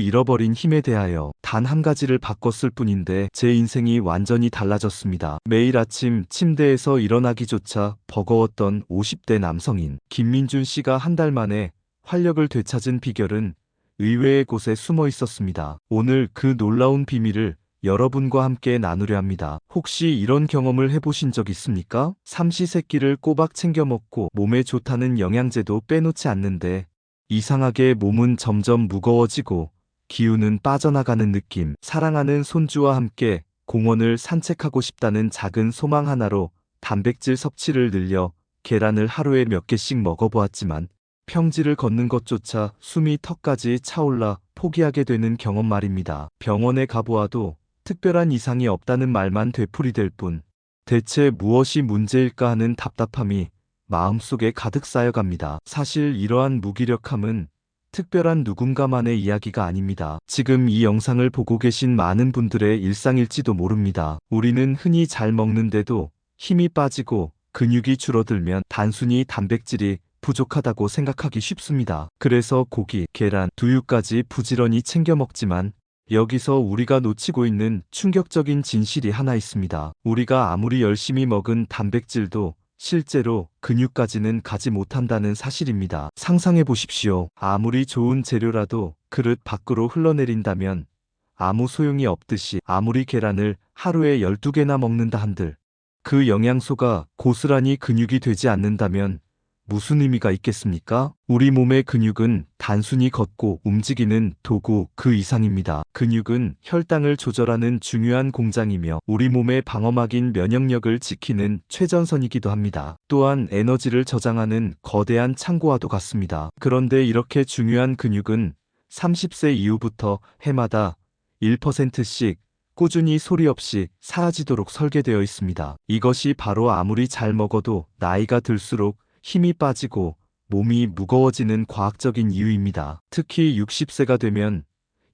잃어버린 힘에 대하여 단 한 가지를 바꿨을 뿐인데 제 인생이 완전히 달라졌습니다. 매일 아침 침대에서 일어나기조차 버거웠던 50대 남성인 김민준 씨가 한 달 만에 활력을 되찾은 비결은 의외의 곳에 숨어 있었습니다. 오늘 그 놀라운 비밀을 여러분과 함께 나누려 합니다. 혹시 이런 경험을 해보신 적 있습니까? 삼시세끼를 꼬박 챙겨 먹고 몸에 좋다는 영양제도 빼놓지 않는데 이상하게 몸은 점점 무거워지고 기운은 빠져나가는 느낌. 사랑하는 손주와 함께 공원을 산책하고 싶다는 작은 소망 하나로 단백질 섭취를 늘려 계란을 하루에 몇 개씩 먹어보았지만 평지를 걷는 것조차 숨이 턱까지 차올라 포기하게 되는 경험 말입니다. 병원에 가보아도 특별한 이상이 없다는 말만 되풀이될 뿐 대체 무엇이 문제일까 하는 답답함이 마음속에 가득 쌓여갑니다. 사실 이러한 무기력함은 특별한 누군가만의 이야기가 아닙니다. 지금 이 영상을 보고 계신 많은 분들의 일상일지도 모릅니다. 우리는 흔히 잘 먹는데도 힘이 빠지고 근육이 줄어들면 단순히 단백질이 부족하다고 생각하기 쉽습니다. 그래서 고기, 계란, 두유까지 부지런히 챙겨 먹지만 여기서 우리가 놓치고 있는 충격적인 진실이 하나 있습니다. 우리가 아무리 열심히 먹은 단백질도 실제로 근육까지는 가지 못한다는 사실입니다. 상상해 보십시오. 아무리 좋은 재료라도 그릇 밖으로 흘러내린다면 아무 소용이 없듯이 아무리 계란을 하루에 12개나 먹는다 한들 그 영양소가 고스란히 근육이 되지 않는다면 무슨 의미가 있겠습니까? 우리 몸의 근육은 단순히 걷고 움직이는 도구 그 이상입니다. 근육은 혈당을 조절하는 중요한 공장이며 우리 몸의 방어막인 면역력을 지키는 최전선이기도 합니다. 또한 에너지를 저장하는 거대한 창고와도 같습니다. 그런데 이렇게 중요한 근육은 30세 이후부터 해마다 1%씩 꾸준히 소리 없이 사라지도록 설계되어 있습니다. 이것이 바로 아무리 잘 먹어도 나이가 들수록 힘이 빠지고 몸이 무거워지는 과학적인 이유입니다. 특히 60세가 되면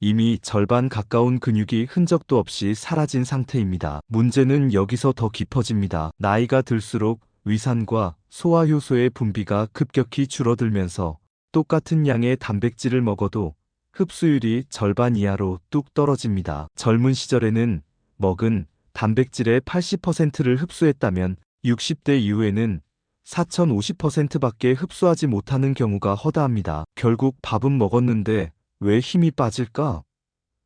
이미 절반 가까운 근육이 흔적도 없이 사라진 상태입니다. 문제는 여기서 더 깊어집니다. 나이가 들수록 위산과 소화효소의 분비가 급격히 줄어들면서 똑같은 양의 단백질을 먹어도 흡수율이 절반 이하로 뚝 떨어집니다. 젊은 시절에는 먹은 단백질의 80%를 흡수했다면 60대 이후에는 4050%밖에 흡수하지 못하는 경우가 허다합니다. 결국 밥은 먹었는데 왜 힘이 빠질까?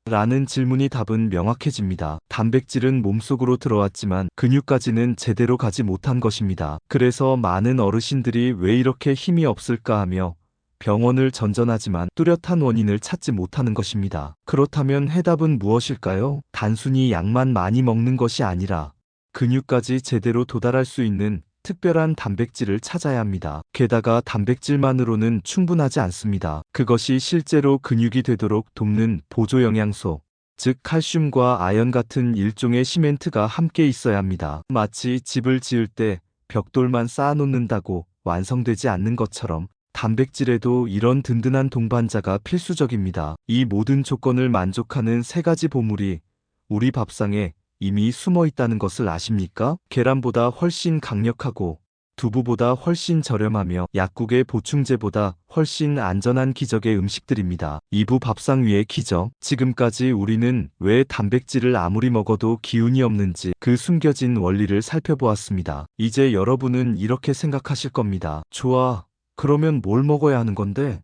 라는 질문이 답은 명확해집니다. 단백질은 몸속으로 들어왔지만 근육까지는 제대로 가지 못한 것입니다. 그래서 많은 어르신들이 왜 이렇게 힘이 없을까 하며 병원을 전전하지만 뚜렷한 원인을 찾지 못하는 것입니다. 그렇다면 해답은 무엇일까요? 단순히 약만 많이 먹는 것이 아니라 근육까지 제대로 도달할 수 있는 특별한 단백질을 찾아야 합니다. 게다가 단백질만으로는 충분하지 않습니다. 그것이 실제로 근육이 되도록 돕는 보조 영양소, 즉 칼슘과 아연 같은 일종의 시멘트가 함께 있어야 합니다. 마치 집을 지을 때 벽돌만 쌓아놓는다고 완성되지 않는 것처럼 단백질에도 이런 든든한 동반자가 필수적입니다. 이 모든 조건을 만족하는 세 가지 보물이 우리 밥상에 이미 숨어 있다는 것을 아십니까? 계란보다 훨씬 강력하고 두부보다 훨씬 저렴하며 약국의 보충제보다 훨씬 안전한 기적의 음식들입니다. 2부 밥상 위의 기적. 지금까지 우리는 왜 단백질을 아무리 먹어도 기운이 없는지 그 숨겨진 원리를 살펴보았습니다. 이제 여러분은 이렇게 생각하실 겁니다. 좋아. 그러면 뭘 먹어야 하는 건데?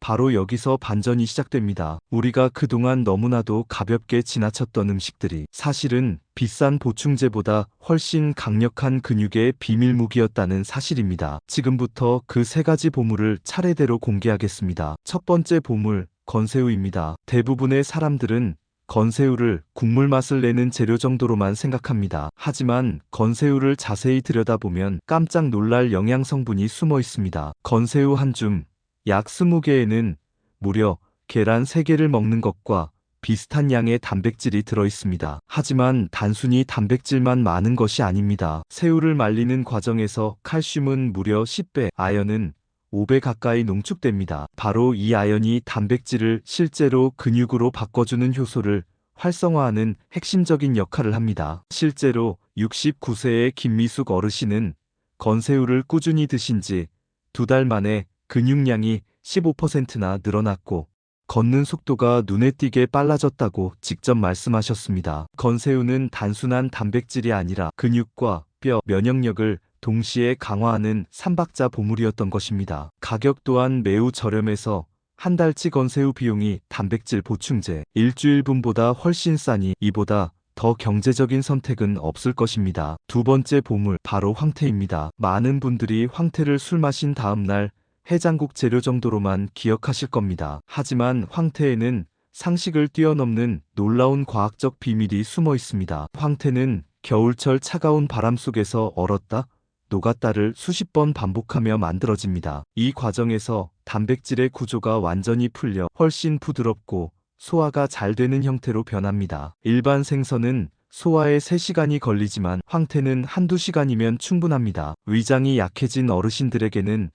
바로 여기서 반전이 시작됩니다. 우리가 그동안 너무나도 가볍게 지나쳤던 음식들이 사실은 비싼 보충제보다 훨씬 강력한 근육의 비밀 무기였다는 사실입니다. 지금부터 그 세 가지 보물을 차례대로 공개하겠습니다. 첫 번째 보물, 건새우입니다. 대부분의 사람들은 건새우를 국물 맛을 내는 재료 정도로만 생각합니다. 하지만 건새우를 자세히 들여다보면 깜짝 놀랄 영양 성분이 숨어 있습니다. 건새우 한 줌, 약 20개에는 무려 계란 3개를 먹는 것과 비슷한 양의 단백질이 들어 있습니다. 하지만 단순히 단백질만 많은 것이 아닙니다. 새우를 말리는 과정에서 칼슘은 무려 10배, 아연은 5배 가까이 농축됩니다. 바로 이 아연이 단백질을 실제로 근육으로 바꿔주는 효소를 활성화하는 핵심적인 역할을 합니다. 실제로 69세의 김미숙 어르신은 건새우를 꾸준히 드신 지 두 달 만에 근육량이 15%나 늘어났고 걷는 속도가 눈에 띄게 빨라졌다고 직접 말씀하셨습니다. 건새우는 단순한 단백질이 아니라 근육과 뼈, 면역력을 동시에 강화하는 삼박자 보물이었던 것입니다. 가격 또한 매우 저렴해서 한 달치 건새우 비용이 단백질 보충제 일주일분보다 훨씬 싸니 이보다 더 경제적인 선택은 없을 것입니다. 두 번째 보물 바로 황태입니다. 많은 분들이 황태를 술 마신 다음 날 해장국 재료 정도로만 기억하실 겁니다. 하지만 황태에는 상식을 뛰어넘는 놀라운 과학적 비밀이 숨어 있습니다. 황태는 겨울철 차가운 바람 속에서 얼었다 녹았다를 수십 번 반복하며 만들어집니다. 이 과정에서 단백질의 구조가 완전히 풀려 훨씬 부드럽고 소화가 잘 되는 형태로 변합니다. 일반 생선은 소화에 3시간이 걸리지만 황태는 한두 시간이면 충분합니다. 위장이 약해진 어르신들에게는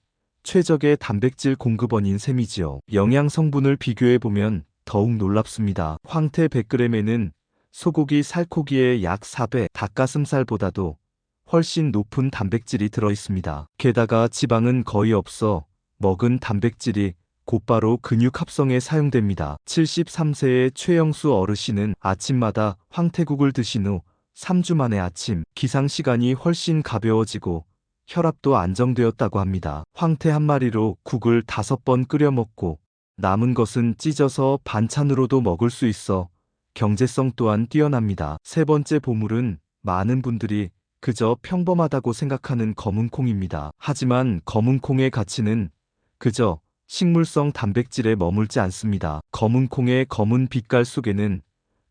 최적의 단백질 공급원인 셈이지요. 영양 성분을 비교해보면 더욱 놀랍습니다. 황태 100g에는 소고기 살코기의 약 4배, 닭가슴살보다도 훨씬 높은 단백질이 들어 있습니다. 게다가 지방은 거의 없어 먹은 단백질이 곧바로 근육 합성에 사용됩니다. 73세의 최영수 어르신은 아침마다 황태국을 드신 후 3주 만에 아침 기상 시간이 훨씬 가벼워지고 혈압도 안정되었다고 합니다. 황태 한 마리로 국을 다섯 번 끓여 먹고 남은 것은 찢어서 반찬으로도 먹을 수 있어 경제성 또한 뛰어납니다. 세 번째 보물은 많은 분들이 그저 평범하다고 생각하는 검은콩입니다. 하지만 검은콩의 가치는 그저 식물성 단백질에 머물지 않습니다. 검은콩의 검은 빛깔 속에는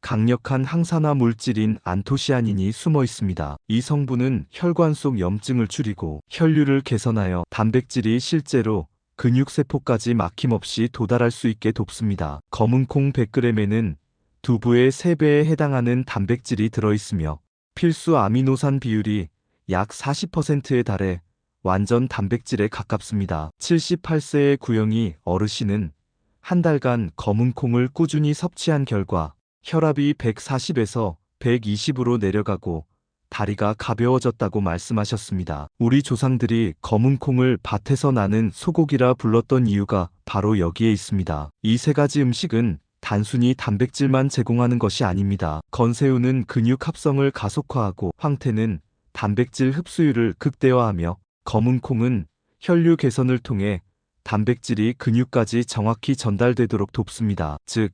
강력한 항산화 물질인 안토시아닌이 숨어 있습니다. 이 성분은 혈관 속 염증을 줄이고 혈류를 개선하여 단백질이 실제로 근육세포까지 막힘없이 도달할 수 있게 돕습니다. 검은콩 100g에는 두부의 3배에 해당하는 단백질이 들어있으며 필수 아미노산 비율이 약 40%에 달해 완전 단백질에 가깝습니다. 78세의 구영이 어르신은 한 달간 검은 콩을 꾸준히 섭취한 결과 혈압이 140에서 120으로 내려가고 다리가 가벼워졌다고 말씀하셨습니다. 우리 조상들이 검은 콩을 밭에서 나는 소고기라 불렀던 이유가 바로 여기에 있습니다. 이 세 가지 음식은 단순히 단백질만 제공하는 것이 아닙니다. 건새우는 근육 합성을 가속화하고 황태는 단백질 흡수율을 극대화하며 검은 콩은 혈류 개선을 통해 단백질이 근육까지 정확히 전달되도록 돕습니다. 즉,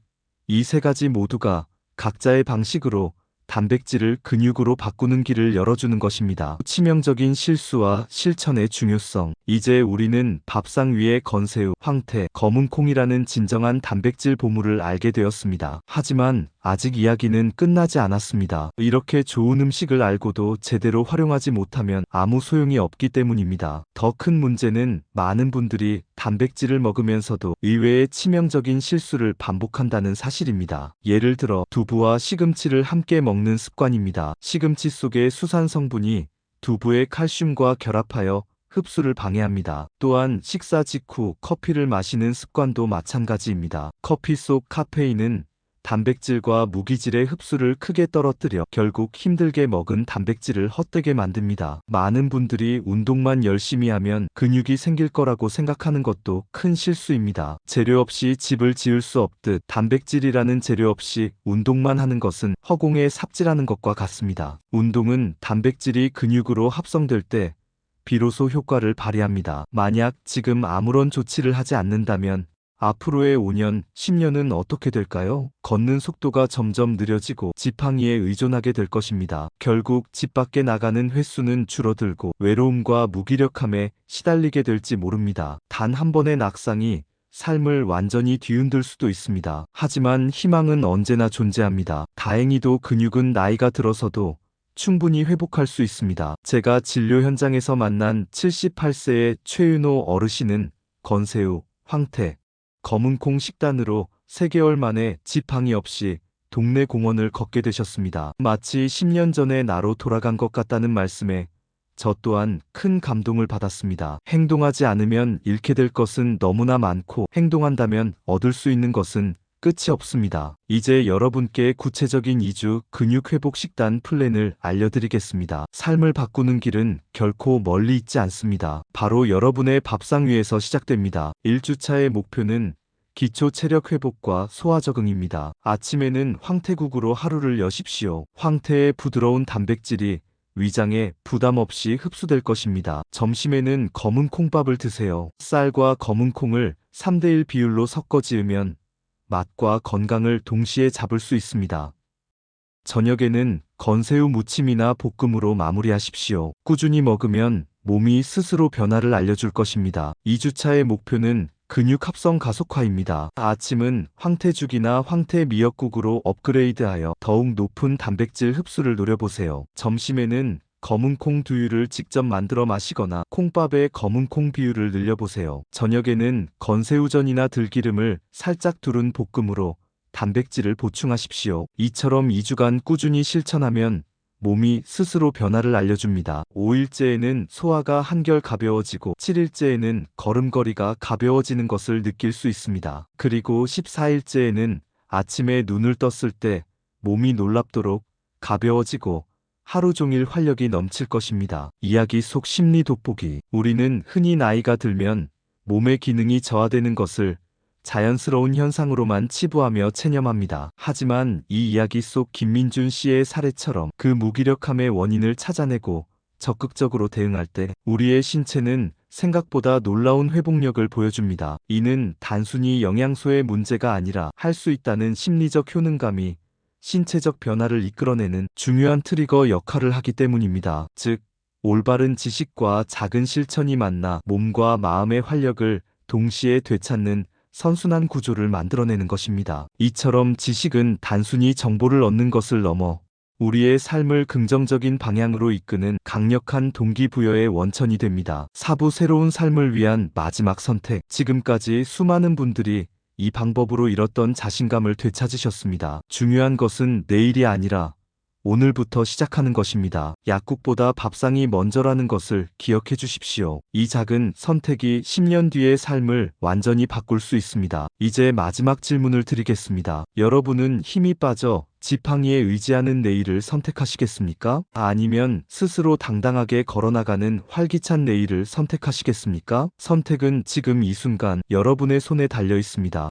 이 세 가지 모두가 각자의 방식으로 단백질을 근육으로 바꾸는 길을 열어주는 것입니다. 치명적인 실수와 실천의 중요성. 이제 우리는 밥상 위에 건새우, 황태, 검은 콩이라는 진정한 단백질 보물을 알게 되었습니다. 하지만 아직 이야기는 끝나지 않았습니다. 이렇게 좋은 음식을 알고도 제대로 활용하지 못하면 아무 소용이 없기 때문입니다. 더 큰 문제는 많은 분들이 단백질을 먹으면서도 의외의 치명적인 실수를 반복한다는 사실입니다. 예를 들어 두부와 시금치를 함께 먹는 습관입니다. 시금치 속의 수산 성분이 두부의 칼슘과 결합하여 흡수를 방해합니다. 또한 식사 직후 커피를 마시는 습관도 마찬가지입니다. 커피 속 카페인은 단백질과 무기질의 흡수를 크게 떨어뜨려 결국 힘들게 먹은 단백질을 헛되게 만듭니다. 많은 분들이 운동만 열심히 하면 근육이 생길 거라고 생각하는 것도 큰 실수입니다. 재료 없이 집을 지을 수 없듯 단백질이라는 재료 없이 운동만 하는 것은 허공에 삽질하는 것과 같습니다. 운동은 단백질이 근육으로 합성될 때 비로소 효과를 발휘합니다. 만약 지금 아무런 조치를 하지 않는다면 앞으로의 5년, 10년은 어떻게 될까요? 걷는 속도가 점점 느려지고 지팡이에 의존하게 될 것입니다. 결국 집 밖에 나가는 횟수는 줄어들고 외로움과 무기력함에 시달리게 될지 모릅니다. 단 한 번의 낙상이 삶을 완전히 뒤흔들 수도 있습니다. 하지만 희망은 언제나 존재합니다. 다행히도 근육은 나이가 들어서도 충분히 회복할 수 있습니다. 제가 진료 현장에서 만난 78세의 최윤호 어르신은 건새우, 황태, 검은콩 식단으로 3개월 만에 지팡이 없이 동네 공원을 걷게 되셨습니다. 마치 10년 전에 나로 돌아간 것 같다는 말씀에 저 또한 큰 감동을 받았습니다. 행동하지 않으면 잃게 될 것은 너무나 많고 행동한다면 얻을 수 있는 것은 끝이 없습니다. 이제 여러분께 구체적인 2주 근육 회복 식단 플랜을 알려드리겠습니다. 삶을 바꾸는 길은 결코 멀리 있지 않습니다. 바로 여러분의 밥상 위에서 시작됩니다. 1주차의 목표는 기초 체력 회복과 소화 적응입니다. 아침에는 황태국으로 하루를 여십시오. 황태의 부드러운 단백질이 위장에 부담 없이 흡수될 것입니다. 점심에는 검은 콩밥을 드세요. 쌀과 검은 콩을 3대1 비율로 섞어 지으면 맛과 건강을 동시에 잡을 수 있습니다. 저녁에는 건새우 무침이나 볶음으로 마무리하십시오. 꾸준히 먹으면 몸이 스스로 변화를 알려줄 것입니다. 2주차의 목표는 근육 합성 가속화입니다. 아침은 황태죽이나 황태 미역국으로 업그레이드하여 더욱 높은 단백질 흡수를 노려보세요. 점심에는 검은 콩 두유를 직접 만들어 마시거나 콩밥에 검은 콩 비율을 늘려보세요. 저녁에는 건새우전이나 들기름을 살짝 두른 볶음으로 단백질을 보충하십시오. 이처럼 2주간 꾸준히 실천하면 몸이 스스로 변화를 알려줍니다. 5일째에는 소화가 한결 가벼워지고 7일째에는 걸음걸이가 가벼워지는 것을 느낄 수 있습니다. 그리고 14일째에는 아침에 눈을 떴을 때 몸이 놀랍도록 가벼워지고 하루 종일 활력이 넘칠 것입니다. 이야기 속 심리 돋보기. 우리는 흔히 나이가 들면 몸의 기능이 저하되는 것을 자연스러운 현상으로만 치부하며 체념합니다. 하지만 이 이야기 속 김민준 씨의 사례처럼 그 무기력함의 원인을 찾아내고 적극적으로 대응할 때 우리의 신체는 생각보다 놀라운 회복력을 보여줍니다. 이는 단순히 영양소의 문제가 아니라 할 수 있다는 심리적 효능감이 신체적 변화를 이끌어내는 중요한 트리거 역할을 하기 때문입니다. 즉, 올바른 지식과 작은 실천이 만나 몸과 마음의 활력을 동시에 되찾는 선순환 구조를 만들어내는 것입니다. 이처럼 지식은 단순히 정보를 얻는 것을 넘어 우리의 삶을 긍정적인 방향으로 이끄는 강력한 동기부여의 원천이 됩니다. 사부 새로운 삶을 위한 마지막 선택. 지금까지 수많은 분들이 이 방법으로 잃었던 자신감을 되찾으셨습니다. 중요한 것은 내일이 아니라 오늘부터 시작하는 것입니다. 약국보다 밥상이 먼저라는 것을 기억해 주십시오. 이 작은 선택이 10년 뒤의 삶을 완전히 바꿀 수 있습니다. 이제 마지막 질문을 드리겠습니다. 여러분은 힘이 빠져 지팡이에 의지하는 내일을 선택하시겠습니까? 아니면 스스로 당당하게 걸어나가는 활기찬 내일을 선택하시겠습니까? 선택은 지금 이 순간 여러분의 손에 달려 있습니다.